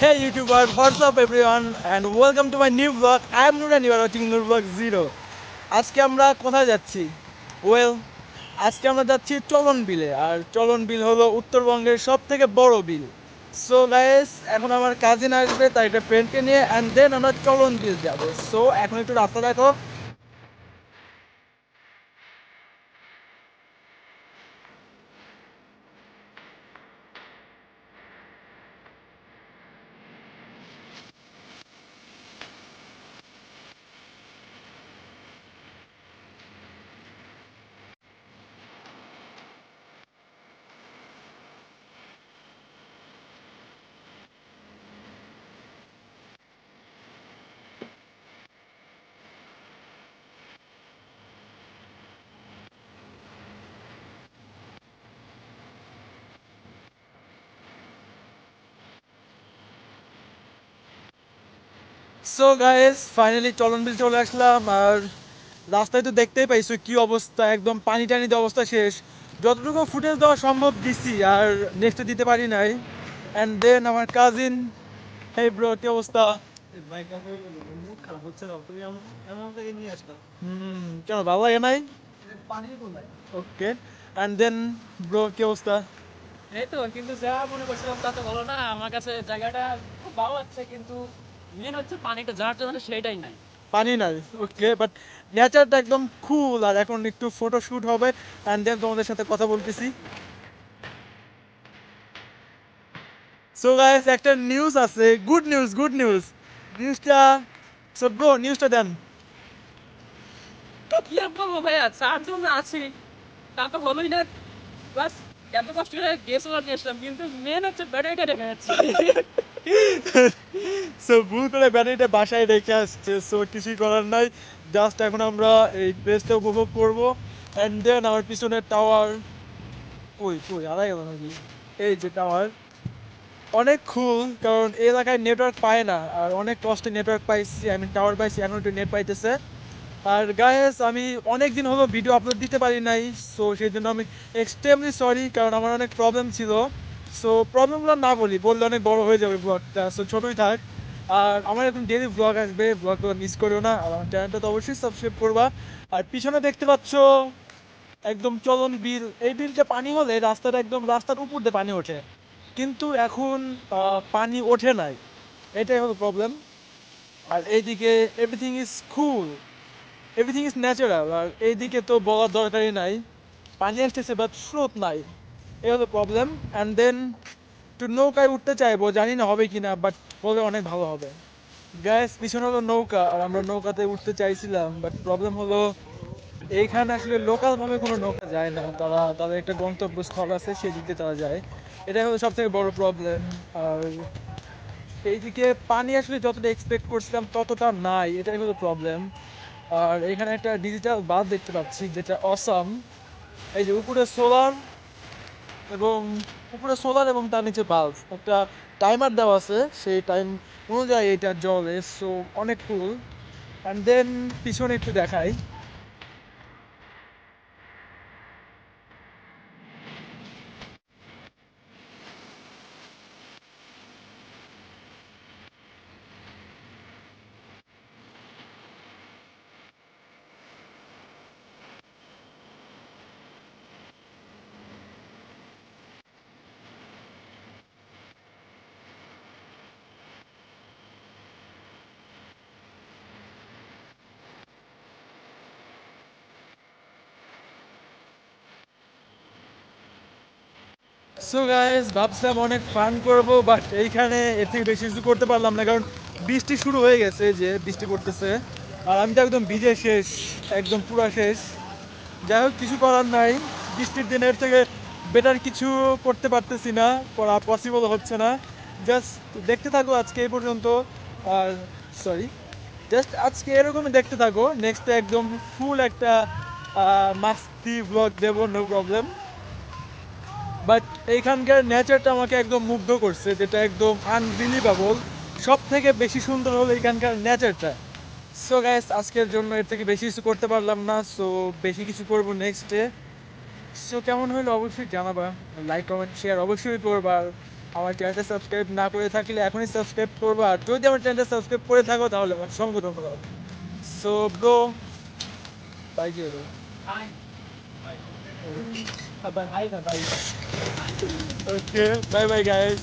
Hey YouTuber, what's up everyone? And welcome to my new vlog. I am Nur and you are watching Nur Vlog Zero. আজকে আমরা কোথায় যাচ্ছি? Well আজকে আমরা যাচ্ছি চলন বিলে। আর চলন বিল হলো উত্তরবঙ্গের সব থেকে বড় বিল। সো গাইস এখন আমার কাজিন আসবে তাই একটা ফ্রেন্ডকে নিয়ে অ্যান্ড দেন আমরা চলন বিল যাব। সো এখন একটু রাস্তা দেখো। সো গাইস ফাইনালি চলন বিল চলে আসলাম আর রাস্তায় তো দেখতেই পাইছো কি অবস্থা একদম পানি টানি অবস্থা শেষ। যতটুকু ফুটেজ দেওয়া সম্ভব দিছি আর নেক্সটে দিতে পারি নাই। অ্যান্ড দেন আমার কাজিন হে ব্রো কি অবস্থা? কেন ভালো লাগে নাই? ওকে অ্যান্ড দেন ব্রো কি অবস্থা? এই তো কিন্তু যা মনে করছিলাম তা তো বলো না আমার কাছে জায়গাটা খুব ভালো লাগছে কিন্তু মেন হচ্ছে পানিটা যার জন্য সেইটাই নাই। পানি নাই ওকে বাট নেচারটা একদম কুল আর এখন একটু ফটো হবে অ্যান্ড দেন তোমাদের সাথে কথা বলতেছি। সো গাইস একটা নিউজ আছে গুড নিউজ গুড নিউজ নিউজটা সো ব্রো নিউজটা দেন। কি আর বলব ভাইয়া চারজন আছি তা তো হলোই না বাস। এত কষ্ট করে গেস কিন্তু মেন হচ্ছে ব্যাটারিটা রেখে যাচ্ছে। সো ভুল করে ব্যাটারিটা বাসায় রেখে আসছে সো কিছুই করার নাই। জাস্ট এখন আমরা এই প্লেসটা উপভোগ করব অ্যান্ড দেন আমার পিছনে টাওয়ার ওই ওই আড়াই এই যে টাওয়ার অনেক খুল কারণ এলাকায় নেটওয়ার্ক পায় না, আর অনেক কষ্টে নেটওয়ার্ক পাইছি আমি টাওয়ার পাইছি এখন একটু নেট পাইতেছে। আর গায়েস আমি অনেক দিন হলো ভিডিও আপলোড দিতে পারি নাই সো সেই জন্য আমি এক্সট্রিমলি সরি কারণ আমার অনেক প্রবলেম ছিল। সো প্রবলেমগুলো না বলি, বললে অনেক বড় হয়ে যাবে ব্লগটা সো ছোটোই থাক। আর আমার এখন ডেলি ব্লগ আসবে ব্লগগুলো মিস করিও না, আর আমার চ্যানেলটা তো অবশ্যই সাবস্ক্রাইব করবা। আর পিছনে দেখতে পাচ্ছ, একদম চলন বিল, এই বিলটা পানি হলে রাস্তাটা একদম রাস্তার উপর দিয়ে পানি ওঠে। কিন্তু এখন পানি ওঠে নাই, এটাই হলো প্রবলেম আর এইদিকে everything is cool everything is natural আর এইদিকে তো বলার দরকারই নাই। পানি আসতেছে বাট স্রোত নাই। এই হলো প্রবলেম অ্যান্ড দেন একটু নৌকায় উঠতে চাইব, জানি না হবে কি না বাট বলে অনেক ভালো হবে। গ্যাস পিছনে হলো নৌকা, আর আমরা নৌকাতে উঠতে চাইছিলাম বাট প্রবলেম হলো এইখানে আসলে লোকালভাবে কোনো নৌকা যায় না। তারা, তাদের একটা গন্তব্যস্থল আছে, সেই দিকে তারা যায়। এটাই হলো সব থেকে বড় প্রবলেম আর এইদিকে পানি আসলে যতটা এক্সপেক্ট করছিলাম ততটা নাই, এটাই হলো প্রবলেম আর এখানে একটা ডিজিটাল বাস দেখতে পাচ্ছি যেটা অসম এই যে উপরে সোলার এবং উপরে সোলার এবং তার নিচে বাল্ব। একটা টাইমার দেওয়া আছে, সেই টাইম অনুযায়ী এটা জলে সো অনেক কুল অ্যান্ড দেন পিছনে একটু দেখাই। সো গাইস ভাবছিলাম অনেক ফান করব বাট এইখানে এর থেকে বেশি কিছু করতে পারলাম না, কারণ বৃষ্টি শুরু হয়ে গেছে যে বৃষ্টি করতেছে আর আমি তো একদম ভিজে শেষ, একদম পুরো শেষ। যাই হোক, কিছু করার নাই। বৃষ্টির দিনের থেকে বেটার কিছু করতে পারতেছি না, করা পসিবল হচ্ছে না। জাস্ট দেখতে থাকো আজকে এই পর্যন্ত, আর সরি জাস্ট আজকে এরকমই দেখতে থাকো। নেক্সট একদম ফুল একটা মাস্তি ব্লগ দেবো নো প্রবলেম বাট এইখানকার নেচারটা আমাকে একদম মুগ্ধ করছে, যেটা একদম আনবিলিভেবল সব থেকে বেশি সুন্দর হলো এখানকার নেচারটা সো গাইস আজকের জন্য এর থেকে বেশি কিছু করতে পারলাম না সো বেশি কিছু করব নেক্সট ডে সো কেমন হলো অবশ্যই জানাবা লাইক কমেন্ট শেয়ার অবশ্যই করবা। আমার চ্যানেলটা সাবস্ক্রাইব না করে থাকলে এখনই সাবস্ক্রাইব করব। আর যদি আমার চ্যানেলটা সাবস্ক্রাইব করে থাকো, তাহলে আমার সঙ্গে থাকো so bro bye zero Bye. Bye. Bye. Okay bye bye guys